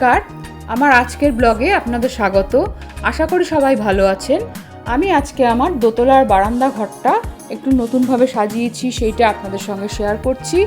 নমস্কার। আমার আজকের ব্লগে আপনাদের স্বাগত। আশা করি সবাই ভালো আছেন। আমি আজকে আমার দোতলার বারান্দা ঘরটা একটু নতুনভাবে সাজিয়েছি, সেইটা আপনাদের সঙ্গে শেয়ার করছি।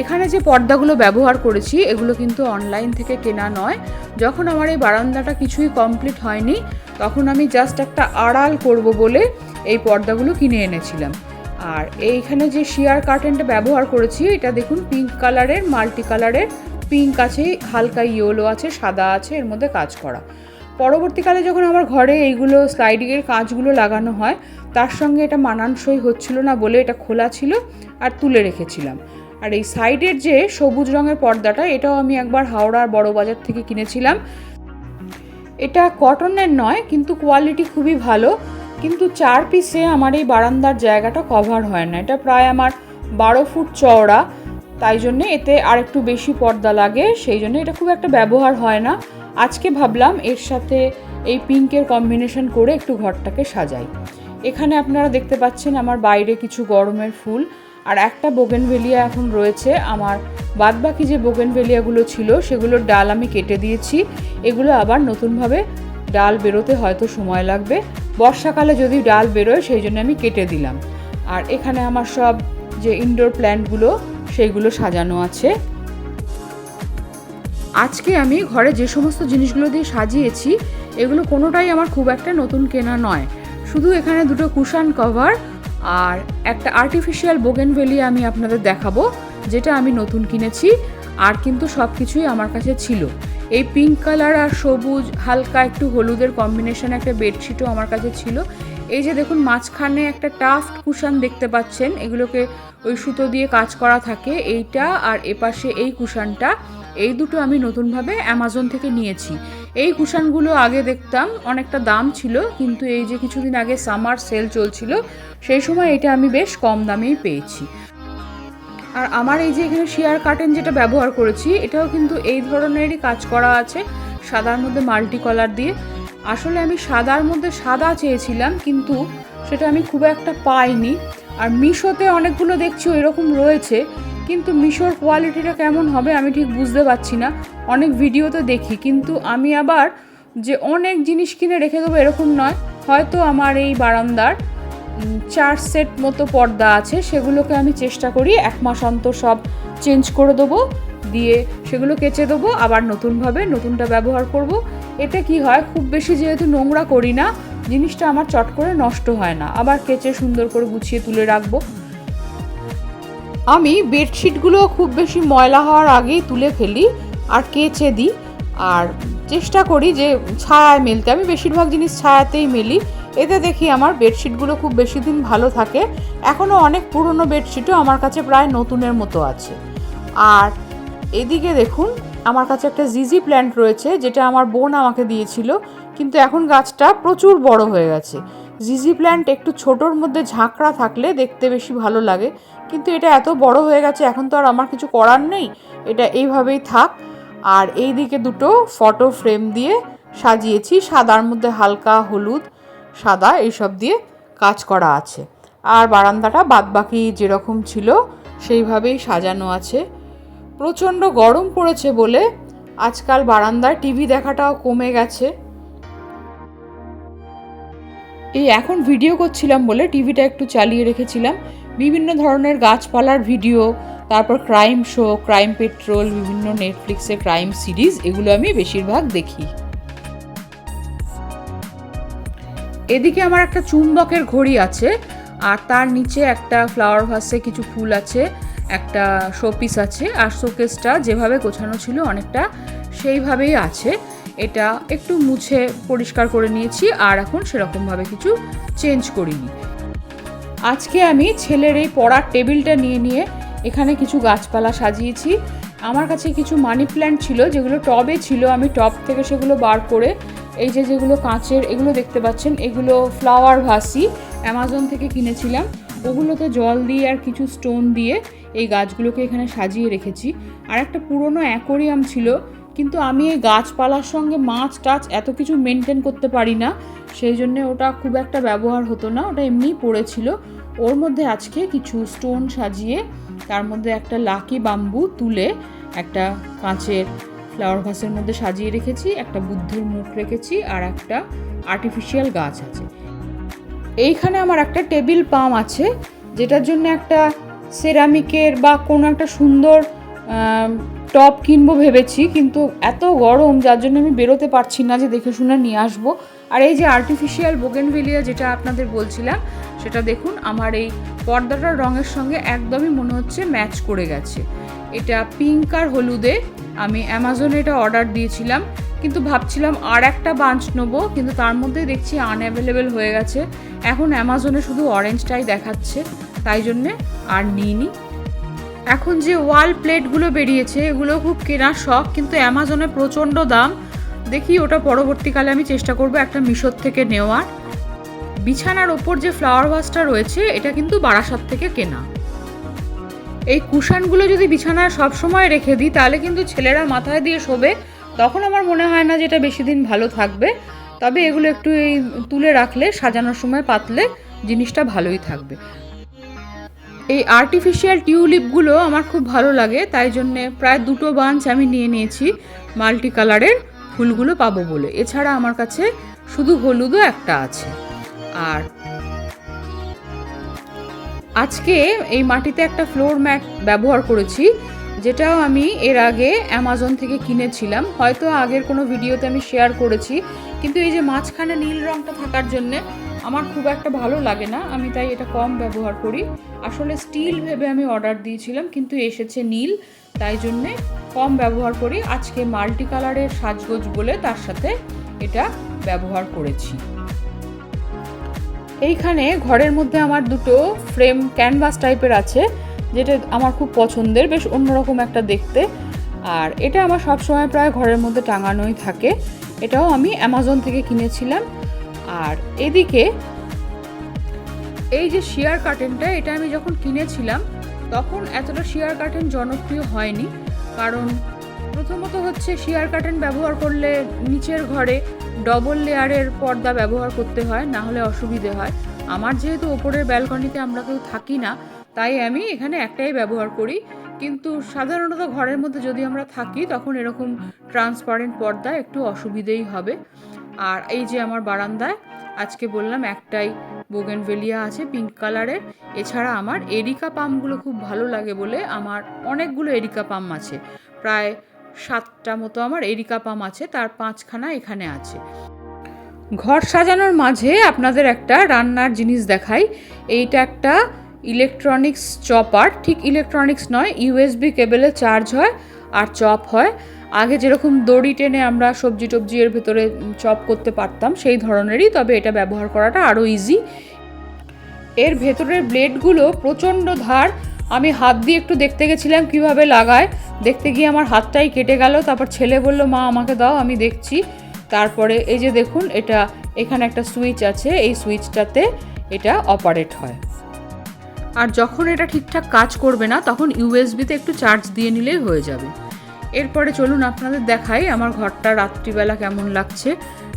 এখানে যে পর্দাগুলো ব্যবহার করেছি, এগুলো কিন্তু অনলাইন থেকে কেনা নয়। যখন আমার এই বারান্দাটা কিছুই কমপ্লিট হয়নি, তখন আমি জাস্ট একটা আড়াল করব বলে এই পর্দাগুলো কিনে এনেছিলাম। আর এইখানে যে শিয়ার কার্টেনটা ব্যবহার করেছি, এটা দেখুন পিঙ্ক কালারের মাল্টি কালারের পিঙ্ক আছে, হালকা ইয়েলো আছে, সাদা আছে, এর মধ্যে কাজ করা। পরবর্তীকালে যখন আমার ঘরে এইগুলো স্লাইডিংয়ের কাজগুলো লাগানো হয়, তার সঙ্গে এটা মানানসই হচ্ছিল না বলে এটা খোলা ছিল আর তুলে রেখেছিলাম। আর এই সাইডের যে সবুজ রঙের পর্দাটা, এটাও আমি একবার হাওড়ার বড় বাজার থেকে কিনেছিলাম। এটা কটনের নয়, কিন্তু কোয়ালিটি খুবই ভালো, কিন্তু চার পিসে আমার এই বারান্দার জায়গাটা কভার হয় না। এটা প্রায় আমার বারো ফুট চওড়া তাই জন্যে এতে আর একটু বেশি পর্দা লাগে, সেই জন্য এটা খুব একটা ব্যবহার হয় না। আজকে ভাবলাম এর সাথে এই পিঙ্কের কম্বিনেশন করে একটু ঘরটাকে সাজাই। এখানে আপনারা দেখতে পাচ্ছেন আমার বাইরে কিছু গরমের ফুল, আর একটা বোগেনভেলিয়া এখন রয়েছে। আমার বাদবাকি যে বোগেনভেলিয়াগুলো ছিল, সেগুলোর ডাল আমি কেটে দিয়েছি। এগুলো আবার নতুনভাবে ডাল বেরোতে হয়তো সময় লাগবে। বর্ষাকালে যদি ডাল বেরোয়, সেই জন্য আমি কেটে দিলাম। আর এখানে আমার সব যে ইনডোর প্ল্যান্টগুলো সেইগুলো সাজানো আছে। আজকে আমি ঘরে যে সমস্ত জিনিসগুলো দিয়ে সাজিয়েছি, এগুলো কোনোটাই আমার খুব একটা নতুন কেনা নয়। শুধু এখানে দুটো কুশান কভার আর একটা আর্টিফিশিয়াল বোগেন বোগেনভেলি আমি আপনাদের দেখাবো, যেটা আমি নতুন কিনেছি আর কিন্তু সব কিছুই আমার কাছে ছিল। এই পিঙ্ক কালার আর সবুজ, হালকা একটু হলুদের কম্বিনেশন একটা বেডশিটও আমার কাছে ছিল। এই যে দেখুন, মাঝখানে একটা টাফট কুশান দেখতে পাচ্ছেন। এগুলোকে ওই সুতো দিয়ে কাজ করা থাকে এইটা আর এপাশে এই কুশানটা। এই দুটো আমি নতুনভাবে অ্যামাজন থেকে নিয়েছি। এই কুশানগুলো আগে দেখতাম, অনেকটা দাম ছিল, কিন্তু এই যে কিছুদিন আগে সামার সেল চলছিল, সেই সময় এটা আমি বেশ কম দামেই পেয়েছি। আর আমার এই যে এখানে শেয়ার কার্টেন যেটা ব্যবহার করেছি, এটাও কিন্তু এই ধরনেরই কাজ করা আছে, সাদার মধ্যে মাল্টি কলার দিয়ে। আসলে আমি সাদার মধ্যে সাদা চেয়েছিলাম, কিন্তু সেটা আমি খুব একটা পাইনি। আর মিশোতে অনেকগুলো দেখছি ওই রকম রয়েছে, কিন্তু মিশোর কোয়ালিটিটা কেমন হবে আমি ঠিক বুঝতে পারছি না। অনেক ভিডিওতে দেখি, কিন্তু আমি আবার যে অনেক জিনিস কিনে রেখে দেবো এরকম নয়। হয়তো আমার এই বারান্দার চার সেট মতো পর্দা আছে, সেগুলোকে আমি চেষ্টা করি, এক মাস অন্তর সব চেঞ্জ করে দেবো, দিয়ে সেগুলো কেচে দেবো, আবার নতুনভাবে নতুনটা ব্যবহার করব। এতে কি হয়, খুব বেশি যেহেতু নোংরা করি না, জিনিসটা আমার চট করে নষ্ট হয় না। আবার কেচে সুন্দর করে গুছিয়ে তুলে রাখব। আমি বেডশিটগুলো খুব বেশি ময়লা হওয়ার আগেই তুলে ফেলি আর কেচে দিই। আর চেষ্টা করি যে ছায়ায় মেলতে। আমি বেশিরভাগ জিনিস ছায়াতেই মেলি। এতে দেখি আমার বেডশিটগুলো খুব বেশি দিন ভালো থাকে। এখনও অনেক পুরনো বেডশিটও আমার কাছে প্রায় নতুনের মতো আছে। আর এদিকে দেখুন আমার কাছে একটা জিজি প্ল্যান্ট রয়েছে, যেটা আমার বোন আমাকে দিয়েছিল, কিন্তু এখন গাছটা প্রচুর বড় হয়ে গেছে। জিজি প্ল্যান্ট একটু ছোটোর মধ্যে ঝাঁকড়া থাকলে দেখতে বেশি ভালো লাগে, কিন্তু এটা এত বড় হয়ে গেছে, এখন তো আর আমার কিছু করার নেই। এটা এইভাবেই থাক। আর এই দিকে দুটো ফটো ফ্রেম দিয়ে সাজিয়েছি, সাদার মধ্যে হালকা হলুদ, সাদা এইসব দিয়ে কাজ করা আছে। আর বারান্দাটা বাদবাকি যেরকম ছিল, সেইভাবেই সাজানো আছে। প্রচণ্ড গরম পড়েছে বলে আজকাল বারান্দায় টিভি দেখাটাও কমে গেছে। এই এখন ভিডিও করছিলাম বলে টিভিটা একটু চালিয়ে রেখেছিলাম। বিভিন্ন ধরনের গাছপালার ভিডিও, তারপর ক্রাইম শো ক্রাইম পেট্রোল বিভিন্ন নেটফ্লিক্সের ক্রাইম সিরিজ এগুলো আমি বেশিরভাগ দেখি। এদিকে আমার একটা চুম্বকের ঘড়ি আছে, আর তার নিচে একটা ফ্লাওয়ার ভাসে কিছু ফুল আছে। একটা শোপিস আছে, আর শোকেসটা যেভাবে গোছানো ছিল অনেকটা সেইভাবেই আছে। এটা একটু মুছে পরিষ্কার করে নিয়েছি, আর এখন সেরকমভাবে কিছু চেঞ্জ করিনি। আজকে আমি ছেলের এই পড়ার টেবিলটা নিয়ে নিয়ে এখানে কিছু গাছপালা সাজিয়েছি। আমার কাছে কিছু মানি প্ল্যান্ট ছিল, যেগুলো টবে ছিল, আমি টব থেকে সেগুলো বার করে, এই যে যেগুলো কাঁচের, এগুলো দেখতে পাচ্ছেন, এগুলো ফ্লাওয়ার ভাসি অ্যামাজন থেকে কিনেছিলাম। ওগুলোতে জল দিয়ে আর কিছু স্টোন দিয়ে এই গাছগুলোকে এখানে সাজিয়ে রেখেছি। আর একটা পুরনো অ্যাকোরিয়াম ছিল, কিন্তু আমি এই গাছপালার সঙ্গে মাছ টাছ এত কিছু মেনটেন করতে পারি না। সেই জন্য ওটা খুব একটা ব্যবহার হতো না, ওটা এমনিই পড়েছিল। ওর মধ্যে আজকে কিছু স্টোন সাজিয়ে, তার মধ্যে একটা লাকি বাম্বু তুলে একটা কাঁচের ফ্লাওয়ার ভাসের মধ্যে সাজিয়ে রেখেছি, একটা বুদ্ধের মুখ রেখেছি, আর একটা আর্টিফিশিয়াল গাছ আছে। এইখানে আমার একটা টেবিল পাম আছে, যেটার জন্য একটা সেরামিকের বা কোনো একটা সুন্দর টপ কিনবো ভেবেছি, কিন্তু এত গরম, যার জন্য আমি বেরোতে পারছি না যে দেখে শুনে নিয়ে আসব। আর এই যে আর্টিফিশিয়াল বোগেনভেলিয়া যেটা আপনাদের বলছিলাম, সেটা দেখুন, আমার এই পর্দাটার রঙের সঙ্গে একদমই মনে হচ্ছে ম্যাচ করে গেছে। এটা পিঙ্ক আর হলুদে। আমি অ্যামাজনে এটা অর্ডার দিয়েছিলাম, কিন্তু ভাবছিলাম আর একটা বাঞ্চ নেব, কিন্তু তার মধ্যে দেখছি আনঅ্যাভেলেবেল হয়ে গেছে। এখন অ্যামাজনে শুধু অরেঞ্জটাই দেখাচ্ছে, তাই জন্যে আর নিইনি। এখন যে ওয়াল প্লেটগুলো বেরিয়েছে, এগুলো খুব কেনার শখ, কিন্তু অ্যামাজনে প্রচণ্ড দাম। দেখি ওটা পরবর্তীকালে আমি চেষ্টা করব একটা মিশোর থেকে নেওয়ার। বিছানার ওপর যে ফ্লাওয়ার ভাসটা রয়েছে, এটা কিন্তু বারাসাত থেকে কেনা। এই কুশানগুলো যদি বিছানায় সব সময় রেখে দিই, তাহলে কিন্তু ছেলেরা মাথায় দিয়ে শোবে। তখন আমার মনে হয় না যে এটা বেশি দিন ভালো থাকবে। তবে এগুলো একটু এই তুলে রাখলে, সাজানোর সময় পাতলে জিনিসটা ভালোই থাকবে। এই আর্টিফিশিয়াল টিউলিপগুলো আমার খুব ভালো লাগে, তাই জন্যে প্রায় দুটো বাঞ্চ আমি নিয়ে নিয়েছি। মাল্টি কালারের ফুলগুলো পাবো বলে। এছাড়া আমার কাছে শুধু হলুদও একটা আছে। আর আজকে এই মাটিতে একটা ফ্লোর ম্যাট ব্যবহার করেছি, যেটাও আমি এর আগে অ্যামাজন থেকে কিনেছিলাম। হয়তো আগের কোনো ভিডিওতে আমি শেয়ার করেছি, কিন্তু এই যে মাঝখানে নীল রঙটা থাকার জন্যে আমার খুব একটা ভালো লাগে না, আমি তাই এটা কম ব্যবহার করি। আসলে স্টিল ভেবে আমি অর্ডার দিয়েছিলাম, কিন্তু এসেছে নীল, তাই জন্যে কম ব্যবহার করি। আজকে মাল্টি কালারের সাজগোজ বলে তার সাথে এটা ব্যবহার করেছি। এইখানে ঘরের মধ্যে আমার দুটো ফ্রেম ক্যানভাস টাইপের আছে, যেটা আমার খুব পছন্দের, বেশ অন্যরকম একটা দেখতে। আর এটা আমার সবসময় প্রায় ঘরের মধ্যে টাঙানোই থাকে। এটাও আমি অ্যামাজন থেকে কিনেছিলাম। আর এদিকে এই যে শিয়ার কার্টেনটা এটা আমি যখন কিনেছিলাম, তখন এতটা শেয়ার কার্টেন জনপ্রিয় হয়নি। কারণ প্রথমত হচ্ছে শিয়ার কার্টেন ব্যবহার করলে নিচের ঘরে ডবল লেয়ারের পর্দা ব্যবহার করতে হয়, না হলে অসুবিধে হয়। আমার যেহেতু ওপরের ব্যালকনিতে আমরা কেউ থাকি না, তাই আমি এখানে একটাই ব্যবহার করি। কিন্তু সাধারণত ঘরের মধ্যে যদি আমরা থাকি, তখন এরকম ট্রান্সপারেন্ট পর্দা একটু অসুবিধেই হবে। আর এই যে আমার বারান্দায়, আজকে বললাম একটাই বোগেনভেলিয়া আছে পিঙ্ক কালারের এছাড়া আমার এরিকা পামগুলো খুব ভালো লাগে বলে আমার অনেকগুলো এরিকা পাম আছে। প্রায় সাতটা মতো আমার এরিকা পাম আছে, তার পাঁচখানা এখানে আছে। ঘর সাজানোর মাঝে আপনাদের একটা রান্নার জিনিস দেখাই। এইটা একটা ইলেকট্রনিক্স চপার ঠিক ইলেকট্রনিক্স নয় ইউএসবি কেবেলে চার্জ হয় আর চপ হয়। আগে যেরকম দড়ি টেনে আমরা সবজি টবজি এর ভেতরে চপ করতে পারতাম, সেই ধরনেরই, তবে এটা ব্যবহার করাটা আরও ইজি এর ভেতরের ব্লেডগুলো প্রচণ্ড ধার আমি হাত দিয়ে একটু দেখতে গেছিলাম কীভাবে লাগায়। দেখতে গিয়ে আমার হাতটাই কেটে গেল, তারপর ছেলে বলল, মা, আমাকে দাও, আমি দেখছি। তারপরে এই যে দেখুন, এটা এখানে একটা সুইচ আছে, এই সুইচটাতে এটা অপারেট হয়। আর যখন এটা ঠিকঠাক কাজ করবে না, তখন ইউএসবিতে একটু চার্জ দিয়ে নিলেই হয়ে যাবে। এরপরে চলুন আপনাদের দেখাই আমার ঘরটা রাত্রিবেলা কেমন লাগছে।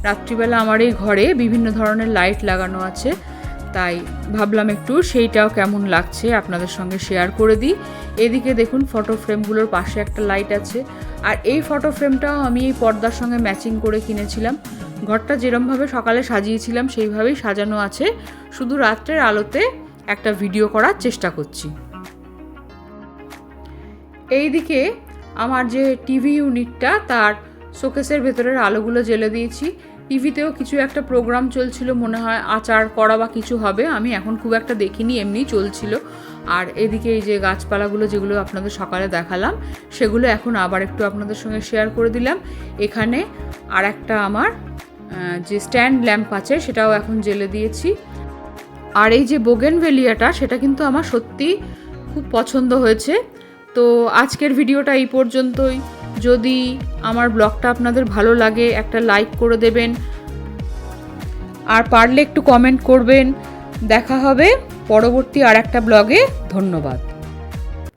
রাত্রিবেলা আমার এই ঘরে বিভিন্ন ধরনের লাইট লাগানো আছে। তাই ভাবলাম একটু সেইটাও কেমন লাগছে আপনাদের সঙ্গে শেয়ার করে দিই। এদিকে দেখুন ফটো ফ্রেমগুলোর পাশে একটা লাইট আছে। আর এই ফটো ফ্রেমটাও আমি এই পর্দার সঙ্গে ম্যাচিং করে কিনেছিলাম। ঘরটা যেরমভাবে সকালে সাজিয়েছিলাম, সেইভাবেই সাজানো আছে। শুধু রাত্রের আলোতে একটা ভিডিও করার চেষ্টা করছি। এইদিকে আমার যে টিভি ইউনিটটা তার শোকেসের ভেতরের আলোগুলো জ্বেলে দিয়েছি। টিভিতেও কিছু একটা প্রোগ্রাম চলছিল, মনে হয় আচার করা বা কিছু হবে, আমি এখন খুব একটা দেখিনি, এমনি চলছিল। আর এদিকে এই যে গাছপালাগুলো যেগুলো আপনাদের সকালে দেখালাম, সেগুলো এখন আবার একটু আপনাদের সঙ্গে শেয়ার করে দিলাম। এখানে আর একটা আমার যে স্ট্যান্ড ল্যাম্প আছে, সেটাও এখন জ্বেলে দিয়েছি। আর এই যে বোগেনভেলিয়াটা সেটা কিন্তু আমার সত্যি খুব পছন্দ হয়েছে। তো আজকের ভিডিওটা এই পর্যন্তই। যদি আমার ব্লগটা আপনাদের ভালো লাগে, একটা লাইক করে দেবেন। আর পারলে একটু কমেন্ট করবেন। দেখা হবে পরবর্তী আর একটা ব্লগে। ধন্যবাদ।